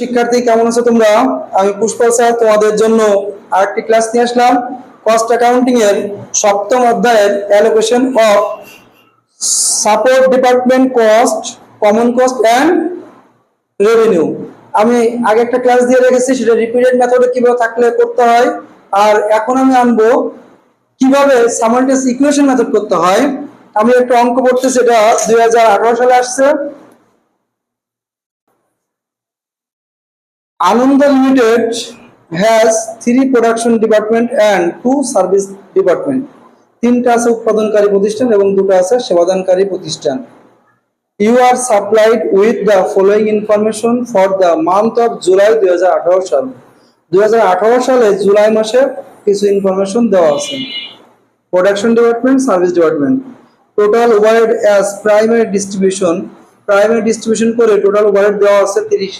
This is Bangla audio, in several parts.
শিক্ষার্থী, কেমন আছো তোমরা? আমি পুষ্পল স্যার, তোমাদের জন্য আরেকটি ক্লাস নিয়ে আসলাম। কস্ট অ্যাকাউন্টিং এর সপ্তম অধ্যায়ের allocation of support department cost common cost and revenue আমি আগে একটা ক্লাস দিয়ে রেখেছি, সেটা রিপিটেড মেথডে কীভাবে থাকলে করতে হয়, আর এখন আমি আনব কীভাবে সামাল্টেস ইকুয়েশন মেথড করতে হয়। আমি একটা অঙ্ক পড়তেছি, এটা দুই হাজার আঠারো সালে আসছে। Ananda Limited has three production department and two service department. তিনটা আছে উৎপাদনকারী প্রতিষ্ঠান এবং দুটো আছে সেবাদানকারী প্রতিষ্ঠান। You are supplied with the following information for the month of July দুই সাল। দুই সালে জুলাই মাসে কিছু ইনফরমেশন দেওয়া আছে। Production department service department total overhead as primary distribution primary distribution করে টোটাল ওভারহেড দেওয়া আছে তিরিশ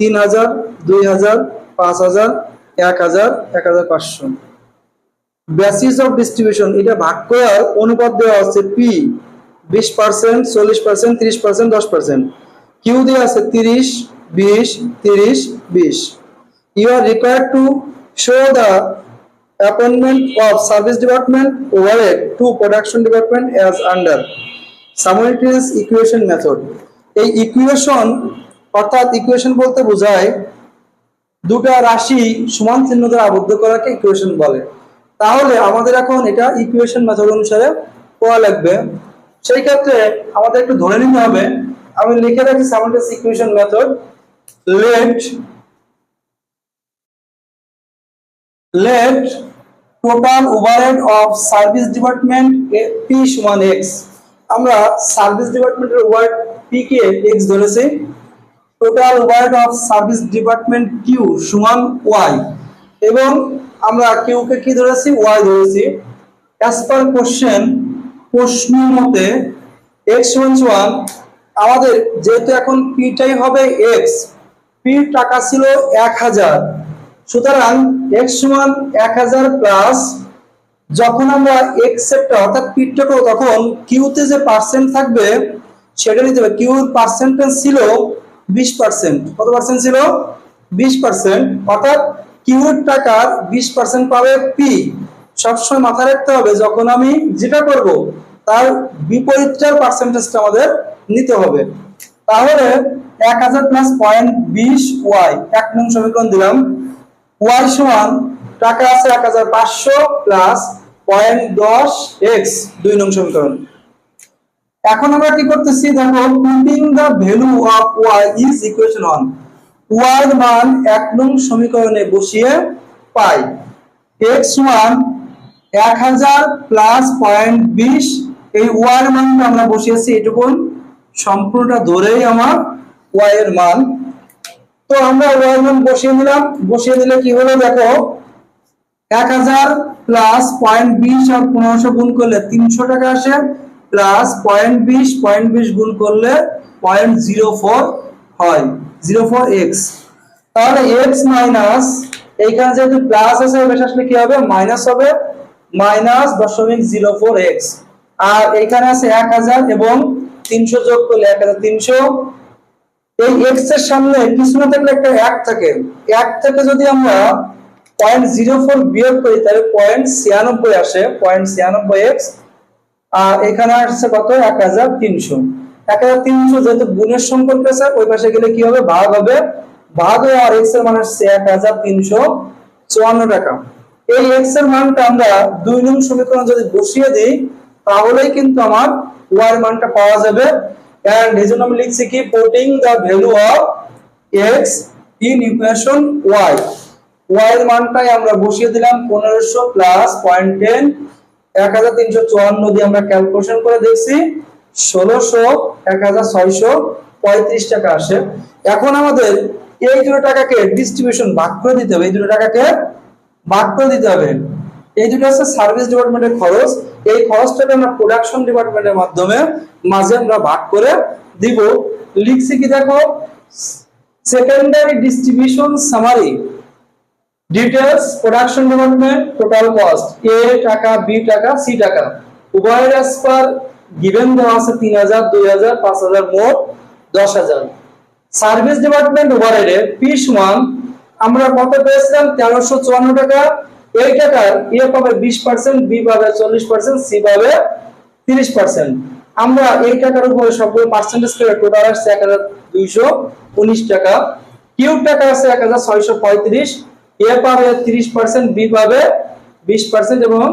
তিন হাজার, দুই হাজার, পাঁচ হাজার, এক হাজার এক হাজার পাঁচশো। বেসিস অফ ডিস্ট্রিবিউশন এটা ভাগ করার অনুপাত দেওয়া আছে পি বিশ পার্সেন্ট চল্লিশ পার্সেন্ট ত্রিশ পার্সেন্ট দশ পার্সেন্ট কিউ দেওয়া আছে তিরিশ, বিশ তিরিশ, বিশ। You are required to show the appointment of service department overhead to production department as under simultaneous equation method এই ইকুয়েশন অর্থাৎ ইকুয়েশন বলতে বোঝায় দুটা রাশি সমান চিহ্ন দ্বারা আবদ্ধ করাকে ইকুয়েশন বলে। তাহলে আমাদের এখন এটা ইকুয়েশন মেথড অনুসারে করা লাগবে। সেই ক্ষেত্রে আমাদের একটু ধরে নিতে হবে। আমি লিখে রাখি simultaneous equation method let let total overhead of service department p সমান x আমরা সার্ভিস ডিপার্টমেন্টের ওভারহেড পি কে x ধরেছি। Total overhead of service department q সমান y. এবং আমরা q কে ধরেছি? Y ধরেছি। অ্যাজ পার কোশ্চেন প্রশ্ন মতে, x সমান সমান আমাদের যেহেতু এখন p টাই হবে x, p টাকা ছিল এক হাজার। সুতরাং x সমান এক হাজার প্লাস যখন আমরা এক্স সেটটা অর্থাৎ পিটটাকে তখন কিউতে যে পার্সেন্ট থাকবে, সেটা নিতে হবে। কিউর পার্সেন্টেজ ছিল বিশ পার্সেন্ট কত পার্সেন্ট ছিল? বিশ পার্সেন্ট অর্থাৎ কিউর টাকার বিশ পার্সেন্ট পাবে পি সবসময় মাথায় রাখতে হবে, যখন আমি যেটা করব, তার বিপরীতটার পার্সেন্টেজটা আমাদের নিতে হবে। তাহলে এক হাজার প্লাস পয়েন্ট বিশ ওয়াই এক নং সমীকরণ দিলাম। ওয়াই সমান, টাকা আছে এক হাজার পাঁচশো প্লাস পয়েন্ট দশ এক্স দুই নং সমীকরণ। এখন আমরা কি করতেছি? দেখো putting the value of y is equation one y এর মান এক নং সমীকরণে বসিয়ে পাই। এক্স সমান এক হাজার প্লাস পয়েন্ট বিশ, এই মানটা আমরা বসিয়েছি এটুকুন সম্পূর্ণটা ধরেই আমার ওয়াই এর মান। তো আমরা ওয়াই মান বসিয়ে দিলাম। বসিয়ে দিলে কি হলো দেখো? এক হাজার প্লাস পয়েন্ট বিশ আর পনেরোশো গুণ করলে তিনশো টাকা আসে। প্লাস পয়েন্ট বিশ পয়েন্ট বিশ গুণ করলে পয়েন্ট জিরো ফোর হয়। জিরো ফোর এক্স তাহলে এক্স মাইনাস এইখানে যেহেতু প্লাস আছে বেশ আসলে কি হবে? মাইনাস হবে। মাইনাস দশমিক জিরো ফোর এক্স আর এইখানে আছে এক হাজার এবং তিনশো যোগ করলে এক হাজার তিনশো। এই এক্সের সামনে কিছু না থাকলে একটা এক থাকে। এক থেকে যদি আমরা পয়েন্ট জিরো ফোর বিয়োগ করি, তাহলে পয়েন্ট ছিয়ানব্বই আসে। পয়েন্ট ছিয়ানব্বই এক্স আর এখানে আসছে কত? এক হাজার তিনশো। এক হাজার তিনশো যেহেতু গুণের সম্পর্ক আছে, ওই পাশে গেলে কি হবে? ভাগ হবে। ভাগ হয়ে আর এক্সের মান আসছে এক হাজার তিনশো চুয়ান্ন টাকা। এই এক্সের মানটা আমরা দুই নং সমীকরণ যদি বসিয়ে দিই, তাহলেই কিন্তু আমার ওয়াই এর মানটা পাওয়া যাবে। And এই জন্য আমি লিখছি কি? Putting the value of x in equation y y এর মানটাই আমরা বসিয়ে দিলাম পনেরোশো প্লাস পয়েন্ট টেন এক হাজার তিনশো চুয়ান্ন দিয়ে আমরা ক্যালকুলেশন করে দেখছি, ষোলোশো, এক হাজার ছয়শো পঁয়ত্রিশ টাকা আসে। এখন আমাদের এই দুটো টাকাকে ডিস্ট্রিবিউশন ভাগ করে দিতে হবে, এই দুটো টাকাকে ভাগ করে দিতে হবে। এই দুটো হচ্ছে সার্ভিস ডিপার্টমেন্টের খরচ। এই খরচটাকে আমরা প্রোডাকশন ডিপার্টমেন্টের মাধ্যমে মাঝে আমরা ভাগ করে দিব। লিখছি কি দেখো secondary distribution summary details production department total cost A টাকা বি টাকা সি টাকা। উভয়ের অ্যাজ পার গিভেন দেওয়া আছে তিন হাজার, দুই হাজার, পাঁচ হাজার, মোট দশ হাজার। সার্ভিস ডিপার্টমেন্ট ওভারহেডে পিস সমান আমরা কত পেয়েছিলাম? তেরোশো চুয়ান্ন টাকা। এই টাকার এ পাবে বিশ পার্সেন্ট বি পাবে চল্লিশ পার্সেন্ট সি পাবে তিরিশ পার্সেন্ট আমরা এই টাকার উপরে সবগুলো পার্সেন্টেজ করে টোটাল আসছে এক হাজার দুইশো উনিশ টাকা। কিউ টাকা আছে এক হাজার ছয়শো পঁয়ত্রিশ। এ তিরিশ পার্সেন্ট বি বিশ পার্সেন্ট এবং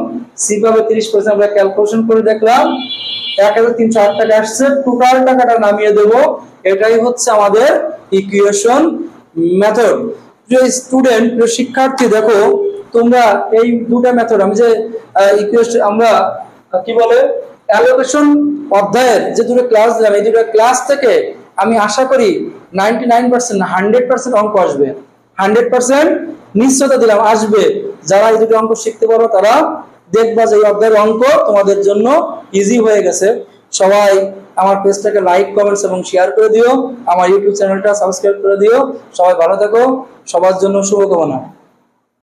সি তিরিশ পার্সেন্ট আমরা ক্যালকুলেশন করে দেখলাম, এক হাজার তিনশো টোটাল টাকাটা নামিয়ে এটাই হচ্ছে আমাদের ইকুয়েশন মেথড স্টুডেন্ট শিক্ষার্থী, দেখো, তোমরা এই দুটা মেথড আমি যে ইকুয়েশন আমরা কি বলে অ্যালোকেশন অধ্যায়ের যে দুটো ক্লাস দিলাম, এই দুটো ক্লাস থেকে আমি আশা করি ninety nine percent hundred percent অঙ্ক আসবে। হান্ড্রেড পার্সেন্ট নিশ্চয়তা দিলাম, আসবে। যারা এই দুটো অঙ্ক শিখতে পারো, তারা দেখবা যে এই অধ্যায়ের অঙ্ক তোমাদের জন্য ইজি হয়ে গেছে। সবাই আমার পেজটাকে লাইক কমেন্টস এবং শেয়ার করে দিও। আমার ইউটিউব চ্যানেলটা সাবস্ক্রাইব করে দিও। সবাই ভালো থাকো। সবার জন্য শুভকামনা।